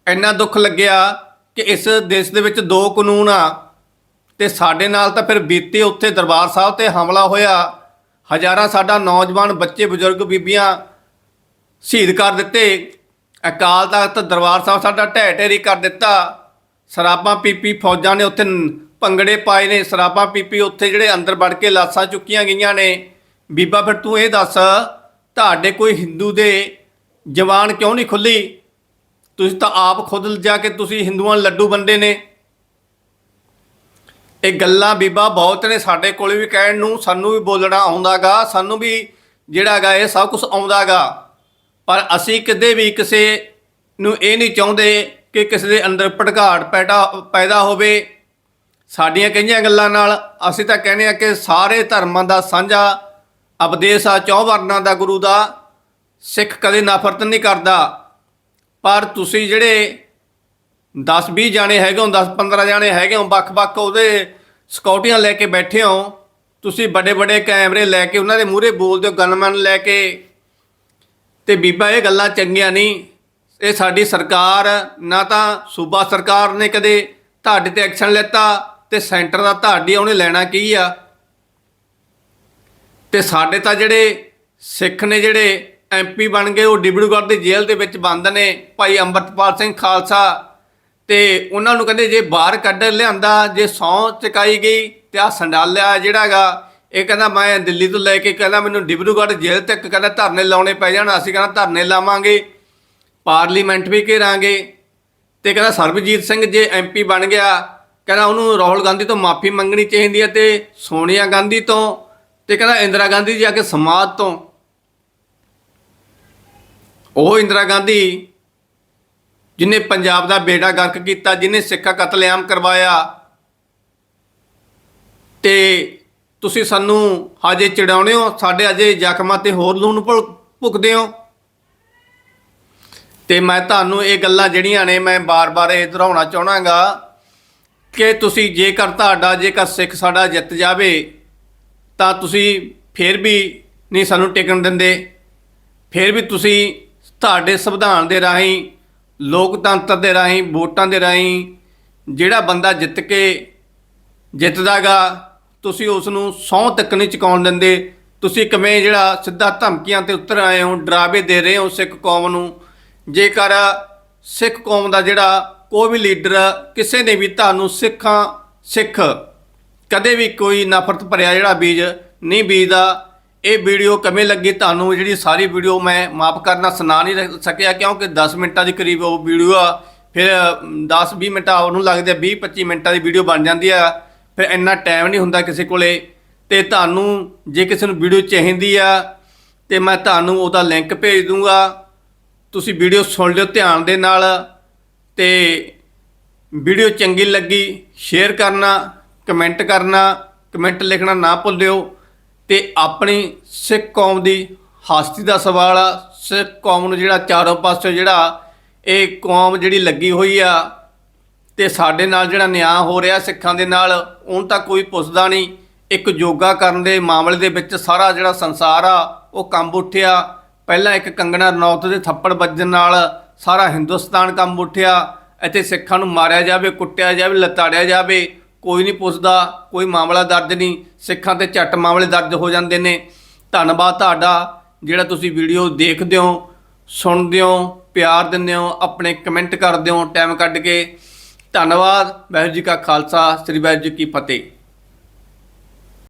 ਇੰਨਾ ਦੁੱਖ ਲੱਗਿਆ ਕਿ ਇਸ ਦੇਸ਼ ਦੇ ਵਿੱਚ ਦੋ ਕਾਨੂੰਨ ਆ, ਤੇ ਸਾਡੇ ਨਾਲ ਤਾਂ ਫਿਰ ਬੀਤੇ ਉੱਥੇ ਦਰਬਾਰ ਸਾਹਿਬ ਤੇ ਹਮਲਾ ਹੋਇਆ ਹਜ਼ਾਰਾਂ ਸਾਡਾ ਨੌਜਵਾਨ, ਬੱਚੇ, ਬਜ਼ੁਰਗ, ਬੀਬੀਆਂ ਸ਼ਹੀਦ ਕਰ ਦਿੱਤੇ। ਅਕਾਲ ਤਖਤ ਦਰਬਾਰ ਸਾਹਿਬ ਸਾਡਾ ਢਹਿ ਢੇਰੀ ਕਰ ਦਿੱਤਾ। ਸਰਾਬਾਂ ਪੀਪੀ ਫੌਜਾਂ ਨੇ ਉੱਥੇ ਭੰਗੜੇ ਪਾਏ ਨੇ। ਸਰਾਬਾਂ ਪੀਪੀ ਉੱਥੇ ਜਿਹੜੇ ਅੰਦਰ ਵੜ ਕੇ ਲਾਸਾਂ ਚੁੱਕੀਆਂ ਗਈਆਂ ਨੇ। ਬੀਬਾ, ਫਿਰ ਤੂੰ ਇਹ ਦੱਸ, ਤੁਹਾਡੇ ਕੋਈ ਹਿੰਦੂ ਦੇ ਜਵਾਨ ਕਿਉਂ ਨਹੀਂ ਖੁੱਲੀ? ਤੁਸੀਂ ਤਾਂ ਆਪ ਖੁਦ ਜਾ ਕੇ ਤੁਸੀਂ ਹਿੰਦੂਆਂ ਲੱਡੂ ਬੰਦੇ ਨੇ। ਇਹ ਗੱਲਾਂ ਬੀਬਾ ਬਹੁਤ ਨੇ ਸਾਡੇ ਕੋਲ ਵੀ ਕਹਿਣ ਨੂੰ, ਸਾਨੂੰ ਵੀ ਬੋਲਣਾ ਆਉਂਦਾਗਾ, ਸਾਨੂੰ ਵੀ ਜਿਹੜਾਗਾ ਇਹ ਸਭ ਕੁਝ ਆਉਂਦਾਗਾ। ਪਰ ਅਸੀਂ ਕਦੇ ਵੀ ਕਿਸੇ ਨੂੰ ਇਹ ਨਹੀਂ ਚਾਹੁੰਦੇ ਕਿ ਕਿਸੇ ਦੇ ਅੰਦਰ ਭੜਕਾੜ ਪੈਦਾ ਪੈਦਾ ਹੋਵੇ। ਸਾਡੀਆਂ ਕਈਆਂ ਗੱਲਾਂ ਨਾਲ ਅਸੀਂ ਤਾਂ ਕਹਿੰਦੇ ਆ ਕਿ ਸਾਰੇ ਧਰਮਾਂ ਦਾ ਸਾਂਝਾ ਉਪਦੇਸ਼ ਆ, ਚੌ ਵਰਨਾਂ ਦਾ ਗੁਰੂ ਦਾ, ਸਿੱਖ ਕਦੇ ਨਫ਼ਰਤ ਨਹੀਂ ਕਰਦਾ। ਪਰ ਤੁਸੀਂ ਜਿਹੜੇ 10 20 ਜਾਣੇ ਹੈਗੇ ਹੋ 10 15 ਜਾਣੇ ਹੈਗੇ ਹੋ ਵੱਖ-ਵੱਖ ਉਹਦੇ ਸਕਿਉਰਟੀਆਂ ਲੈ ਕੇ ਬੈਠੇ ਹੋ ਤੁਸੀਂ ਵੱਡੇ ਵੱਡੇ ਕੈਮਰੇ ਲੈ ਕੇ ਉਹਨਾਂ ਦੇ ਮੂਹਰੇ ਬੋਲਦੇ ਹੋ, ਗਨਮੈਨ ਲੈ ਕੇ। ਤੇ ਬੀਬਾ, ਇਹ ਗੱਲਾਂ ਚੰਗੀਆਂ ਨਹੀਂ। ਇਹ ਸਾਡੀ ਸਰਕਾਰ, ਨਾ ਤਾਂ ਸੂਬਾ ਸਰਕਾਰ ਨੇ ਕਦੇ ਤੁਹਾਡੇ ਤੇ ਐਕਸ਼ਨ ਲੈਤਾ ਤੇ ਸੈਂਟਰ ਦਾ ਤੁਹਾਡੀ ਉਹਨੇ ਲੈਣਾ ਕੀ ਆ? ਤੇ ਸਾਡੇ ਤਾਂ ਜਿਹੜੇ ਸਿੱਖ ਨੇ, ਜਿਹੜੇ ਐਮਪੀ ਬਣ ਗਏ, ਉਹ ਡਿਬੜੂਗੜ੍ਹ ਦੀ ਜੇਲ੍ਹ ਦੇ ਵਿੱਚ ਬੰਦ ਨੇ। ਭਾਈ ਅੰਮ੍ਰਿਤਪਾਲ ਸਿੰਘ ਖਾਲਸਾ ਤੇ ਉਹਨਾਂ ਨੂੰ ਕਹਿੰਦੇ ਜੇ ਬਾਹਰ ਕੱਢ ਲਿਆਂਦਾ, ਜੇ ਸਹੁੰ ਚੁਕਾਈ ਗਈ ਤੇ ਆ ਸੰਡਾਲਿਆ ਜਿਹੜਾਗਾ ਇਹ ਕਹਿੰਦਾ ਮੈਂ ਦਿੱਲੀ ਤੋਂ ਲੈ ਕੇ ਕਹਿੰਦਾ ਮੈਨੂੰ ਡਿਬਰੂਗੜ੍ਹ ਜੇਲ੍ਹ ਤੱਕ ਕਹਿੰਦਾ ਧਰਨੇ ਲਾਉਣੇ ਪੈ ਜਾਣ, ਅਸੀਂ ਕਹਿੰਦਾ ਧਰਨੇ ਲਾਵਾਂਗੇ, ਪਾਰਲੀਮੈਂਟ ਵੀ ਘੇਰਾਂਗੇ ਤੇ ਕਹਿੰਦਾ ਸਰਬਜੀਤ ਸਿੰਘ ਜੇ ਐਮਪੀ ਬਣ ਗਿਆ, ਕਹਿੰਦਾ ਉਹਨੂੰ ਰਾਹੁਲ ਗਾਂਧੀ ਤੋਂ ਮਾਫੀ ਮੰਗਣੀ ਚਾਹੀਦੀ ਹੈ ਤੇ ਸੋਨੀਆ ਗਾਂਧੀ ਤੋਂ ਤੇ ਕਹਿੰਦਾ ਇੰਦਰਾ ਗਾਂਧੀ ਜੀ ਆ ਕੇ ਸਮਾਜ ਤੋਂ। ਉਹ ਇੰਦਰਾ ਗਾਂਧੀ ਜਿਨੇ ਪੰਜਾਬ ਦਾ ਬੇੜਾ ਗਰਕ ਕੀਤਾ, ਜਿਨੇ ਸਿੱਖਾ ਕਤਲੇਆਮ ਕਰਵਾਇਆ, ਤੇ ਤੁਸੀਂ ਸਾਨੂੰ ਹਜੇ ਚੜਾਉਣੇ ਹੋ, ਸਾਡੇ ਅਜੇ ਜ਼ਖਮਾਂ ਤੇ ਹੋਰ ਲੂਣ ਭੁ- ਭੁਗਦੇ ਹੋ। ਤੇ ਮੈਂ ਤੁਹਾਨੂੰ ਇਹ ਗੱਲਾਂ ਜਿਹੜੀਆਂ ਨੇ, ਮੈਂ ਬਾਰ-ਬਾਰ ਇਹ ਦੁਹਰਾਉਣਾ ਚਾਹਣਾਗਾ ਕਿ ਤੁਸੀਂ ਜੇਕਰ ਤੁਹਾਡਾ, ਜੇਕਰ ਸਿੱਖ ਸਾਡਾ ਜਿੱਤ ਜਾਵੇ, ਤਾਂ ਤੁਸੀਂ ਫਿਰ ਵੀ ਨਹੀਂ ਸਾਨੂੰ ਟਿਕਣ ਦਿੰਦੇ। ਫਿਰ ਵੀ ਤੁਸੀਂ ਤੁਹਾਡੇ ਸੰਵਿਧਾਨ ਦੇ ਰਾਹੀਂ ਲੋਕਤੰਤਰ ਦੇ ਰਾਹੀਂ, ਵੋਟਾਂ ਦੇ ਰਾਹੀਂ ਜਿਹੜਾ ਬੰਦਾ ਜਿੱਤ ਕੇ ਜਿੱਤਦਾਗਾ, ਤੁਸੀਂ ਉਸ ਨੂੰ ਸਹੁੰ ਤੱਕ ਨਹੀਂ ਚੁਕਾਉਣ ਦਿੰਦੇ। ਤੁਸੀਂ ਕਿਵੇਂ ਜਿਹੜਾ ਸਿੱਧਾ ਧਮਕੀਆਂ ਤੇ ਉਤਰ ਆਏ ਹੋ, ਡਰਾਵੇ ਦੇ ਰਹੇ ਹੋ ਸਿੱਖ ਕੌਮ ਨੂੰ? ਜੇਕਰ ਸਿੱਖ ਕੌਮ ਦਾ ਜਿਹੜਾ ਕੋਈ ਵੀ ਲੀਡਰ, ਕਿਸੇ ਨੇ ਵੀ ਤੁਹਾਨੂੰ ਸਿੱਖਾਂ, ਸਿੱਖ ਕਦੇ ਵੀ ਕੋਈ ਨਫ਼ਰਤ ਭਰਿਆ ਜਿਹੜਾ ਬੀਜ ਨਹੀਂ ਬੀਜਦਾ ਇਹ ਵੀਡੀਓ ਕਿਵੇਂ ਲੱਗੀ ਤੁਹਾਨੂੰ? ਜਿਹੜੀ ਸਾਰੀ ਵੀਡੀਓ ਮੈਂ ਮਾਫ ਕਰਨਾ ਸੁਣਾ ਨਹੀਂ ਰ- ਸਕਿਆ ਕਿਉਂਕਿ 10 ਮਿੰਟਾਂ ਦੇ ਕਰੀਬ ਉਹ ਵੀਡੀਓ ਆ। ਫਿਰ 10 20 ਮਿੰਟਾਂ ਉਹਨੂੰ ਲੱਗਦੇ 20 25 ਮਿੰਟਾਂ ਦੀ ਵੀਡੀਓ ਬਣ ਜਾਂਦੀ ਆ। ਫਿਰ ਇੰਨਾ ਟਾਈਮ ਨਹੀਂ ਹੁੰਦਾ ਕਿਸੇ ਕੋਲੇ। ਤੇ ਤੁਹਾਨੂੰ ਜੇ ਕਿਸੇ ਨੂੰ ਵੀਡੀਓ ਚਾਹੀਦੀ ਆ, ਤੇ ਮੈਂ ਤੁਹਾਨੂੰ ਉਹਦਾ ਲਿੰਕ ਭੇਜ ਦੂੰਗਾ। ਤੁਸੀਂ ਵੀਡੀਓ ਸੁਣ ਲਿਓ ਧਿਆਨ ਦੇ ਨਾਲ। ਤੇ ਵੀਡੀਓ ਚੰਗੀ ਲੱਗੀ, ਸ਼ੇਅਰ ਕਰਨਾ, ਕਮੈਂਟ ਕਰਨਾ, ਕਮੈਂਟ ਲਿਖਣਾ ਨਾ ਭੁੱਲਿਓ। ਤੇ ਆਪਣੀ ਸਿੱਖ ਕੌਮ ਦੀ ਹਾਸਤੀ ਦਾ ਸਵਾਲ ਆ। ਸਿੱਖ ਕੌਮ ਨੂੰ ਜਿਹੜਾ ਚਾਰੋਂ ਪਾਸੇ ਜਿਹੜਾ ਇਹ ਕੌਮ ਜਿਹੜੀ ਲੱਗੀ ਹੋਈ ਆ ਤੇ ਸਾਡੇ ਨਾਲ ਜਿਹੜਾ ਨਿਆਂ ਹੋ ਰਿਹਾ ਸਿੱਖਾਂ ਦੇ ਨਾਲ, ਉਹਨੂੰ ਤਾਂ ਕੋਈ ਪੁੱਛਦਾ ਨਹੀਂ। ਇੱਕ ਯੋਗਾ ਕਰਨ ਦੇ ਮਾਮਲੇ ਦੇ ਵਿੱਚ ਸਾਰਾ ਜਿਹੜਾ ਸੰਸਾਰ ਆ, ਉਹ ਕੰਬ ਉੱਠਿਆ। ਪਹਿਲਾਂ ਇੱਕ ਕੰਗਣਾ ਰਣੌਤ ਦੇ ਥੱਪੜ ਵੱਜਣ ਨਾਲ ਸਾਰਾ ਹਿੰਦੁਸਤਾਨ ਕੰਬ ਉੱਠਿਆ। ਇੱਥੇ ਸਿੱਖਾਂ ਨੂੰ ਮਾਰਿਆ ਜਾਵੇ, ਕੁੱਟਿਆ ਜਾਵੇ, ਲਤਾੜਿਆ ਜਾਵੇ। ਕੋਈ ਨਹੀਂ ਪੁੱਛਦਾ, ਕੋਈ ਮਾਮਲਾ ਦਰਜ ਨਹੀਂ, ਸਿੱਖਾਂ ਤੇ ਝੱਟ ਮਾਮਲੇ ਦਰਜ ਹੋ ਜਾਂਦੇ ਨੇ। ਧੰਨਵਾਦ ਤੁਹਾਡਾ, ਜਿਹੜਾ ਤੁਸੀਂ ਵੀਡੀਓ ਦੇਖਦੇ ਹੋ, ਸੁਣਦੇ ਹੋ, ਪਿਆਰ ਦਿੰਦੇ ਹੋ, ਆਪਣੇ ਕਮੈਂਟ ਕਰਦੇ ਹੋ, ਟਾਈਮ ਕੱਢ ਕੇ। ਧੰਨਵਾਦ, ਵਾਹਿਗੁਰੂ ਜੀ ਕਾ ਖਾਲਸਾ, ਸ੍ਰੀ ਵਾਹਿਗੁਰੂ ਜੀ ਕੀ ਫਤਿਹ।